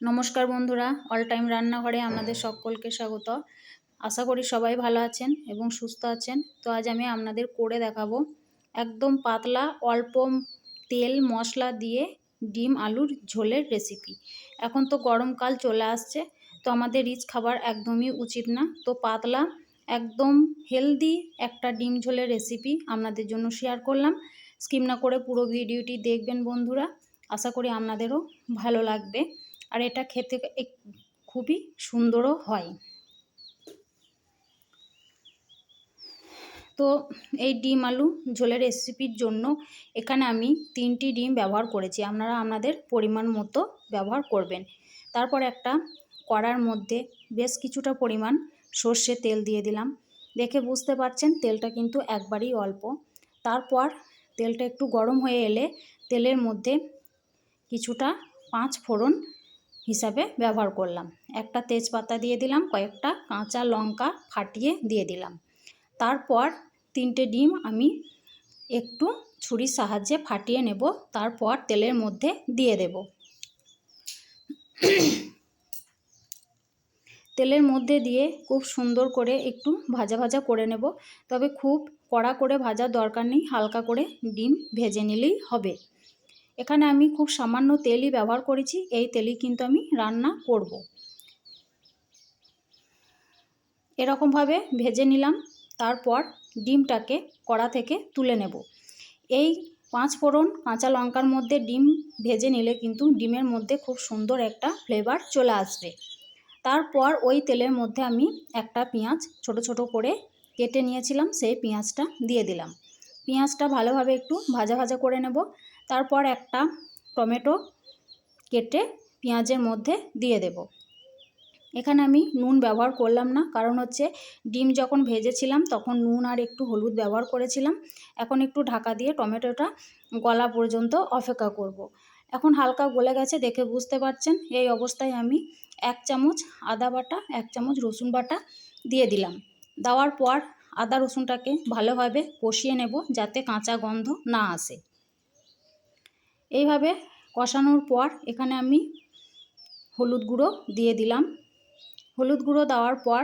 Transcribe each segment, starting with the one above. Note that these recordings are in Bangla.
নমস্কার বন্ধুরা অল টাইম রান্নাঘরে আমাদের সকলকে স্বাগত। আশা করি সবাই ভালো আছেন এবং সুস্থ আছেন। তো আজ আমি আপনাদের করে দেখাবো একদম পাতলা, অল্প তেল মশলা দিয়ে ডিম আলুর ঝোলের রেসিপি এখন তো গরমকাল চলে আসছে, তো আমাদের রিচ খাবার একদমই উচিত না। তো পাতলা, একদম হেলদি একটা ডিম ঝোলের রেসিপি আপনাদের জন্য শেয়ার করলাম। স্কিম না করে পুরো ভিডিওটি দেখবেন বন্ধুরা। আশা করি আপনাদেরও ভালো লাগবে। আর এটা খেতে খুবই সুন্দরও হয়। তো এই ডিম আলু ঝোলের রেসিপির জন্য এখানে আমি তিনটি ডিম ব্যবহার করেছি। আপনারা আপনাদের পরিমাণ মতো ব্যবহার করবেন। তারপর একটা কড়ার মধ্যে বেশ কিছুটা পরিমাণ সর্ষে তেল দিয়ে দিলাম। দেখে বুঝতে পারছেন তেলটা কিন্তু একবারই অল্প। তারপর তেলটা একটু গরম হয়ে এলে তেলের মধ্যে কিছুটা পাঁচ ফোড়ন হিসাবে ব্যবহার করলাম। একটা তেজপাতা দিয়ে দিলাম, কয়েকটা কাঁচা লঙ্কা ফাটিয়ে দিয়ে দিলাম। তারপর তিনটে ডিম আমি একটু ছুরির সাহায্যে ফাটিয়ে নেব, তারপর তেলের মধ্যে দিয়ে দেব। তেলের মধ্যে দিয়ে খুব সুন্দর করে একটু ভাজা ভাজা করে নেব, তবে খুব কড়া করে ভাজার দরকার নেই, হালকা করে ডিম ভেজে নিলেই হবে। এখানে আমি খুব সামান্য তেলই ব্যবহার করেছি, এই তেলই কিন্তু আমি রান্না করব। এরকমভাবে ভেজে নিলাম, তারপর ডিমটাকে কড়া থেকে তুলে নেব। এই পাঁচ ফোড়ন কাঁচা লঙ্কার মধ্যে ডিম ভেজে নিলে কিন্তু ডিমের মধ্যে খুব সুন্দর একটা ফ্লেভার চলে আসবে। তারপর ওই তেলের মধ্যে আমি একটা পেঁয়াজ ছোট ছোট করে কেটে নিয়েছিলাম, সেই পেঁয়াজটা দিয়ে দিলাম। পেঁয়াজটা ভালোভাবে একটু ভাজা ভাজা করে নেব তারপর একটা টমেটো কেটে পেঁয়াজের মধ্যে দিয়ে দেব। এখানে আমি নুন ব্যবহার করলাম না, কারণ হচ্ছে ডিম যখন ভেজেছিলাম তখন নুন আর একটু হলুদ ব্যবহার করেছিলাম। এখন একটু ঢাকা দিয়ে টমেটোটা গলা পর্যন্ত অপেক্ষা করব। এখন হালকা গলে গেছে, দেখে বুঝতে পারছেন? এই অবস্থায় আমি এক চামচ আদা বাটা, এক চামচ রসুন বাটা দিয়ে দিলাম। দেওয়ার পর আদা রসুনটাকে ভালোভাবে কষিয়ে নেব যাতে কাঁচা গন্ধ না আসে। এইভাবে কষানোর পর এখানে আমি হলুদ গুঁড়ো দিয়ে দিলাম। হলুদ গুঁড়ো দেওয়ার পর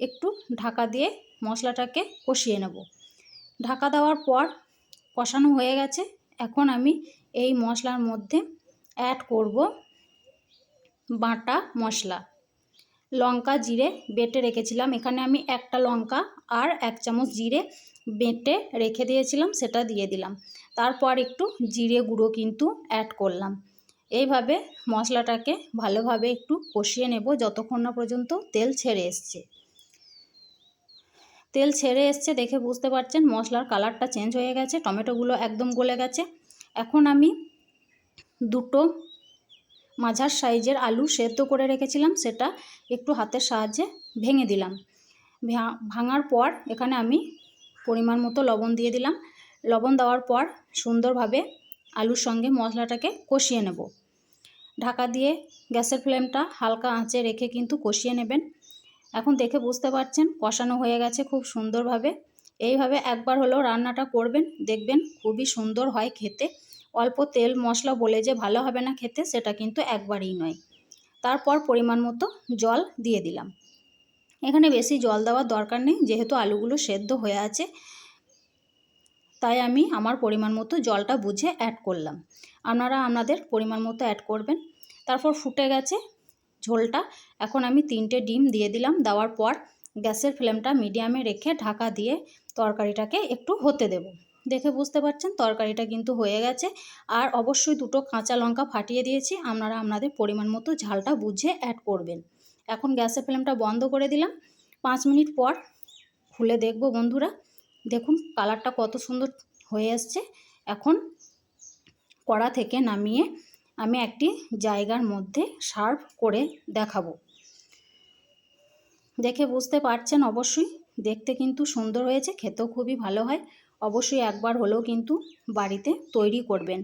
একটু ঢাকা দিয়ে মশলাটাকে কষিয়ে নেব। ঢাকা দেওয়ার পর কষানো হয়ে গেছে। এখন আমি এই মশলার মধ্যে অ্যাড করব বাটা মশলা। লঙ্কা জিরে বেটে রেখেছিলাম। এখানে আমি একটা লঙ্কা আর এক চামচ জিরে বেটে রেখে দিয়েছিলাম, সেটা দিয়ে দিলাম। তারপর একটু জিরে গুঁড়ো কিন্তু অ্যাড করলাম। এইভাবে মশলাটাকে ভালোভাবে একটু কষিয়ে নেব যতক্ষণ না পর্যন্ত তেল ছেড়ে এসছে। তেল ছেড়ে এসছে দেখে বুঝতে পারছেন মশলার কালারটা চেঞ্জ হয়ে গেছে, টমেটোগুলো একদম গলে গেছে। এখন আমি দুটো মাঝার সাইজের আলু সেদ্ধ করে রেখেছিলাম, সেটা একটু হাতের সাহায্যে ভেঙে দিলাম। ভাঙার পর এখানে আমি পরিমাণ মতো লবণ দিয়ে দিলাম। লবণ দেওয়ার পর সুন্দরভাবে আলুর সঙ্গে মশলাটাকে কষিয়ে নেব। ঢাকা দিয়ে গ্যাসের ফ্লেমটা হালকা আঁচে রেখে কিন্তু কষিয়ে নেবেন। এখন দেখে বুঝতে পারছেন কষানো হয়ে গেছে খুব সুন্দরভাবে। এইভাবে একবার হলেও রান্নাটা করবেন, দেখবেন খুবই সুন্দর হয় খেতে। অল্প তেল মশলা বলে যে ভালো হবে না খেতে, সেটা কিন্তু একবারই নয়। তারপর পরিমাণ মতো জল দিয়ে দিলাম। এখানে বেশি জল দেওয়ার দরকার নেই, যেহেতু আলুগুলো সেদ্ধ হয়ে আছে। তাই আমি আমার পরিমাণ মতো জলটা বুঝে অ্যাড করলাম। আপনারা আপনাদের পরিমাণ মতো অ্যাড করবেন। তারপর ফুটে গেছে ঝোলটা। এখন আমি তিনটে ডিম দিয়ে দিলাম। দেওয়ার পর গ্যাসের ফ্লেমটা মিডিয়ামে রেখে ঢাকা দিয়ে তরকারিটাকে একটু হতে দেব। দেখে বুঝতে পারছেন? তরকারিটা কিন্তু হয়ে গেছে। আর অবশ্যই দুটো কাঁচা লঙ্কা ফাটিয়ে দিয়েছি। আপনারা আপনাদের পরিমাণ মতো ঝালটা বুঝে অ্যাড করবেন। এখন গ্যাসের ফ্লেমটা বন্ধ করে দিলাম। পাঁচ মিনিট পর খুলে দেখব বন্ধুরা। দেখুন, কালারটা কত সুন্দর হয়ে আসছে। এখন কড়া থেকে নামিয়ে আমি একটি জায়গার মধ্যে সার্ভ করে দেখাবো। দেখে বুঝতে পারছেন অবশ্যই, দেখতে কিন্তু সুন্দর হয়েছে, খেতেও খুবই ভালো হয়। অবশ্যই একবার হলেও কিন্তু বাড়িতে তৈরি করবেন।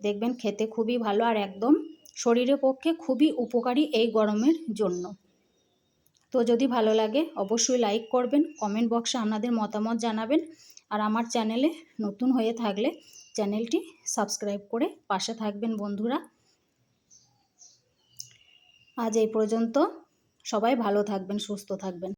দেখবেন খেতে খুবই ভালো আর একদম শরীরের পক্ষে খুবই উপকারী এই গরমের জন্য। তো যদি ভালো লাগে, অবশ্যই লাইক করবেন কমেন্ট বক্সে আপনাদের মতামত জানাবেন। আর আমার চ্যানেলে নতুন হয়ে থাকলে চ্যানেলটি সাবস্ক্রাইব করে পাশে থাকবেন বন্ধুরা। আজ এই পর্যন্ত, সবাই ভালো থাকবেন, সুস্থ থাকবেন।